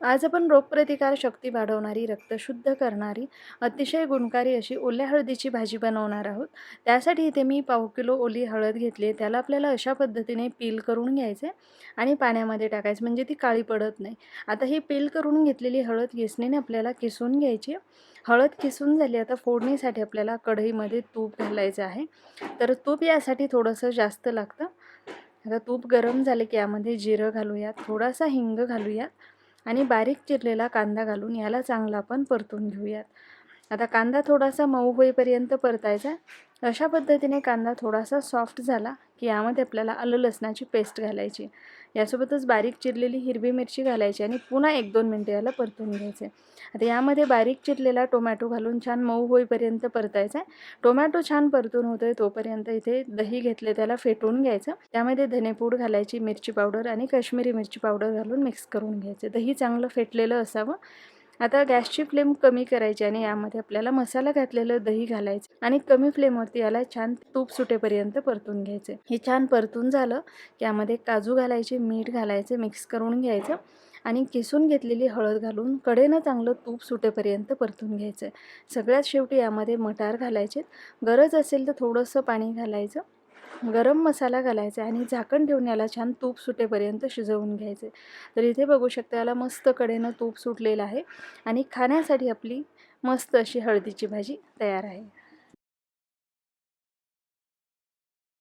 आज आपण रोगप्रतिकार शक्ती वाढवणारी रक्त शुद्ध करणारी अतिशय गुणकारी अशी ओल्या हळदीची भाजी बनवणार आहोत. त्यासाठी इथे मी पाव किलो ओली हळद घेतली आहे. त्याला आपल्याला अशा पद्धतीने पील करून घ्यायचे आणि पाण्यामध्ये टाकायचं म्हणजे ती काळी पडत नाही. आता ही पील करून घेतलेली हळद किसणीने आपल्याला किसून घ्यायची हळद किसून झाली आता फोडणीसाठी आपल्याला कढईमध्ये तूप घालायचं आहे. तर तूप यासाठी थोडंसं जास्त लागतं. आता तूप गरम झाले की यामध्ये जिरं घालूयात थोडासा हिंग घालूयात. आणि बारीक चिरलेला कांदा घालून याला चांगला आपण परतून घेऊयात. आता कांदा थोडासा मऊ होईपर्यंत परतायचा. अशा पद्धतीने कांदा थोडासा सॉफ्ट झाला की यामध्ये आपल्याला आलं लसणाची पेस्ट घालायची. यासोबतच बारीक चिरलेली हिरवी मिरची घालायची आणि पुन्हा एक दोन मिनटं याला परतून घ्यायचे. आता यामध्ये बारीक चिरलेला टोमॅटो घालून छान मऊ होईपर्यंत परतायचा. आहे टोमॅटो छान परतून होतो आहे तोपर्यंत इथे दही घेतले त्याला फेटून घ्यायचं. त्यामध्ये धनेपूड घालायची मिरची पावडर आणि काश्मीरी मिरची पावडर घालून मिक्स करून घ्यायचं. दही चांगलं फेटलेलं असावं. आता गॅसची फ्लेम कमी करायची आणि यामध्ये आपल्याला मसाला घातलेलं दही घालायचं आणि कमी फ्लेमवरती याला छान तूप सुटेपर्यंत परतून घ्यायचे. हे छान परतून झालं की यामध्ये काजू घालायचे मीठ घालायचे मिक्स करून घ्यायचं आणि किसून घेतलेली हळद घालून कडेनं चांगलं तूप सुटेपर्यंत परतून घ्यायचं. आहे सगळ्यात शेवटी यामध्ये मटार घालायचे. गरज असेल तर थोडंसं पाणी घालायचं. गरम मसाला घालायचा आणि झाकण ठेवून याला छान तूप सुटेपर्यंत शिजवून घ्यायचे तर इथे बघू शकता याला मस्त कडेनं तूप सुटलेलं आहे आणि खाण्यासाठी आपली मस्त अशी हळदीची भाजी तयार आहे.